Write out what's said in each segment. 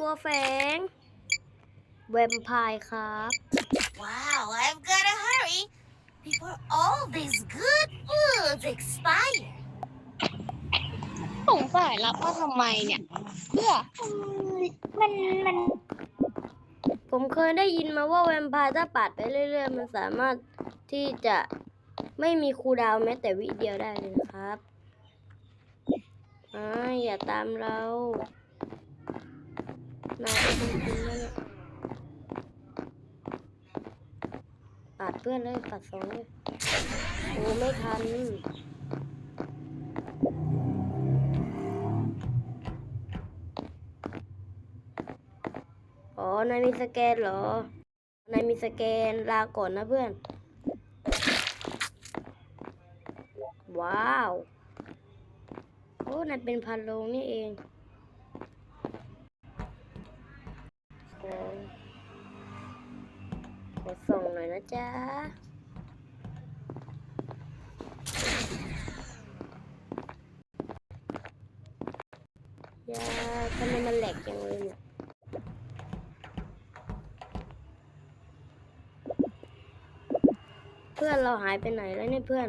ตัวแฝงแวมไพร์ครับ Wow, I've got to hurry before all these good foods expire. สงสัยแล้วว่าทำไมเนี่ยเพื่อมันมันผมเคยได้ยินมาว่าแวมไพร์ถ้าปัดไปเรื่อยๆ มันสามารถที่จะไม่มีคูลดาวน์แม้แต่วิเดียวได้เลยนะครับอ่าอย่าตามเรา นายเป็นคนกินแล้วเนี่ยปัดเพื่อนเลยปัดสองเลยโอ้ไม่ทันอ๋อนายมีสแกนเหรอนายมีสแกนลาก่อนนะเพื่อน ว้าว โอ้นายเป็นพันโลนี่เอง ส่งหน่อยนะจ๊ะยาทำไมมันแหลกจังเลยเนี่ยเพื่อนเราหายไปไหนแล้วเนี่ยเพื่อน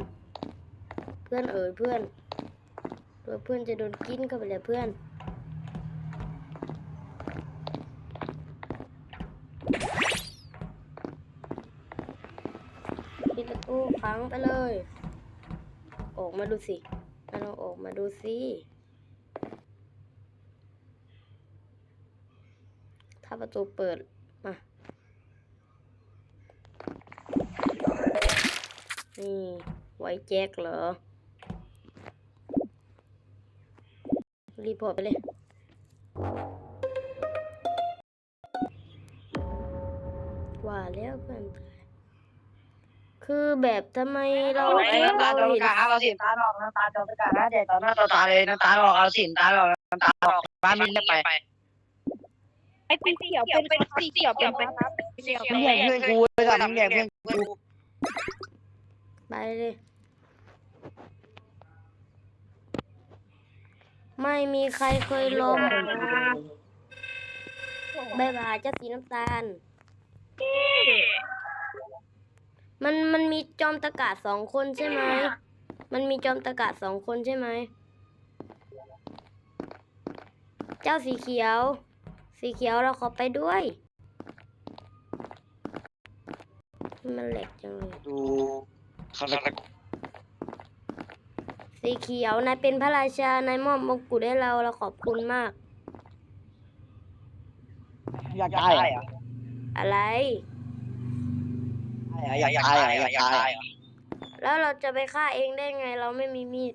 เพื่อนเอ๋ยเพื่อนตัวเพื่อนจะโดนกินเข้าไปเลยเพื่อน ประตูขังไปเลย ออกมาดูสิเอาเราออกมาดูสิถ้าประตูเปิดมานี่ ไว้แจ็คเหรอ รีพอร์ตไปเลยว่าแล้วเพื่อน คือแบบทำไมเราเอาไว้น้ำตาเราเราเห็นกะเอาสินตาหลอกน้ำตาจอมกะนะเด็กต่อหน้าต่อตาเลยน้ำตาหลอกเอาสินตาหลอกน้ำตาหลอกบ้านมินได้ไปไอ้สีเขียวเป็นสีเขียวเป็นครับสีเขียวมึงแย่งเพื่อนกูเลยก่อนมึงแย่งเพื่อนกูไปเลยไม่มีใครเคยลงบายบายเจ้าสีน้ำตาล มันมันมีจอมตะกาศสองคนใช่ไหม มันมีจอมตะกาศสองคนใช่ไหม เจ้าสีเขียว สีเขียวเราขอไปด้วยมันแหลกจังเลยดูเขาละสีเขียวนายเป็นพระราชานายมอบมงกุฎให้เราเราขอบคุณมาก อยากตายอะอะไร อยากตายอะอยากตายอะแล้วเราจะไปฆ่าเองได้ไงเราไม่มีมีด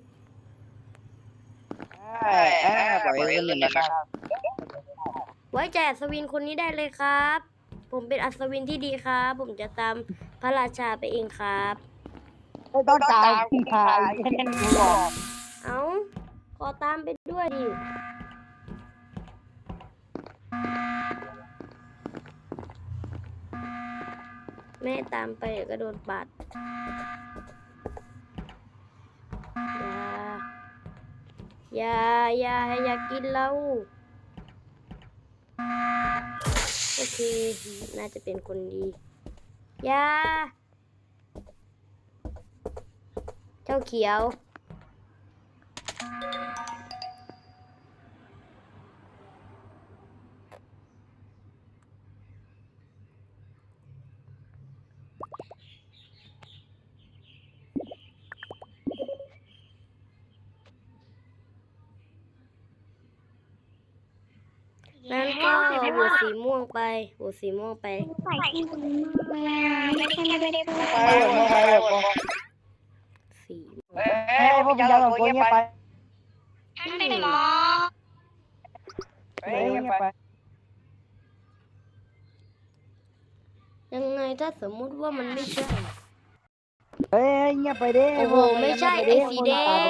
เอ้ยเอ้ยปล่อยเรื่องนี้นะครับไว้ใจอัศวินคนนี้ได้เลยครับ ผมเป็นอัศวินที่ดีครับ ผมจะตามพระราชาไปเองครับ ไม่ต้องตายพี่ชายเล่นกูบอกเอาขอตามไปด้วยดิ แม่ตามไปเดี๋ยวก็โดนปาดอย่า อย่า อย่ายากินเราโอเค น่าจะเป็นคนดี อย่า เจ้าเขียว ก็หัวสีม่วงไปหัวสีม่วงไป ใส่ที่มันมาไม่ได้ไม่ได้พูดไปหมดไปหมดสีม่วงเอ้ยพวกยาวของกูเงียบไปไม่ได้หมอเอ้ยเงียบไปยังไงถ้าสมมุติว่ามันไม่ใช่เอ้ยเงียบไปดิโอ้โหไม่ใช่ไอ้สีแดง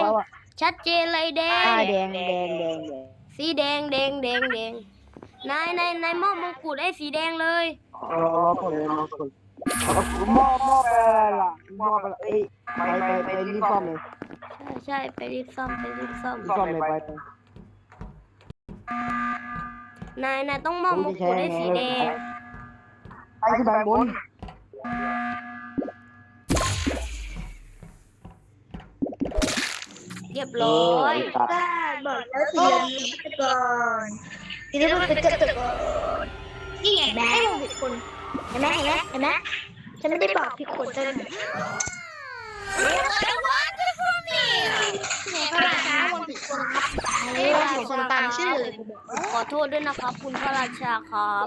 ชัดเจนเลยแดง แดงแดงแดงสีแดงแดงแดงแดง นายนายนายมอบมงกุฎให้สีแดงเลยรอคนรอคนมอบมอบไปละมอบไปละเอ้ยไปไปไปรีบซ่อมเลยใช่ใช่ไปรีบซ่อมไปรีบซ่อมซ่อมเลยไปไปนายนายต้องมอบมงกุฎให้สีแดงไอ้ขึ้นไปบนเรียบร้อย ตัดได้บอกแล้วสีเหลืองเป็น ทีนี้มันเป็นกระตุกนี่ไงแม่ให้มองผิดคนเห็นไหมเห็นไหมเห็นไหมฉันไม่ได้บอกผิดคนเลย What a wonderful meal! พระราชาผมผิดคนครับไม่ได้ผิดคนตามชื่อเลยขอโทษด้วยนะครับ คุณพระราชาครับ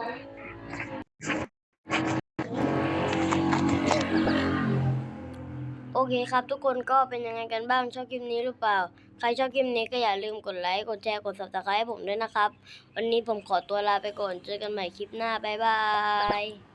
เคครับ ทุกคนก็เป็นยังไงกันบ้างชอบคลิปนี้หรือเปล่า ใครชอบคลิปนี้ก็อย่าลืมกดไลค์กดแชร์กด subscribe ให้ผมด้วยนะครับ วันนี้ผมขอตัวลาไปก่อนเจอกันใหม่คลิปหน้าบ๊ายบาย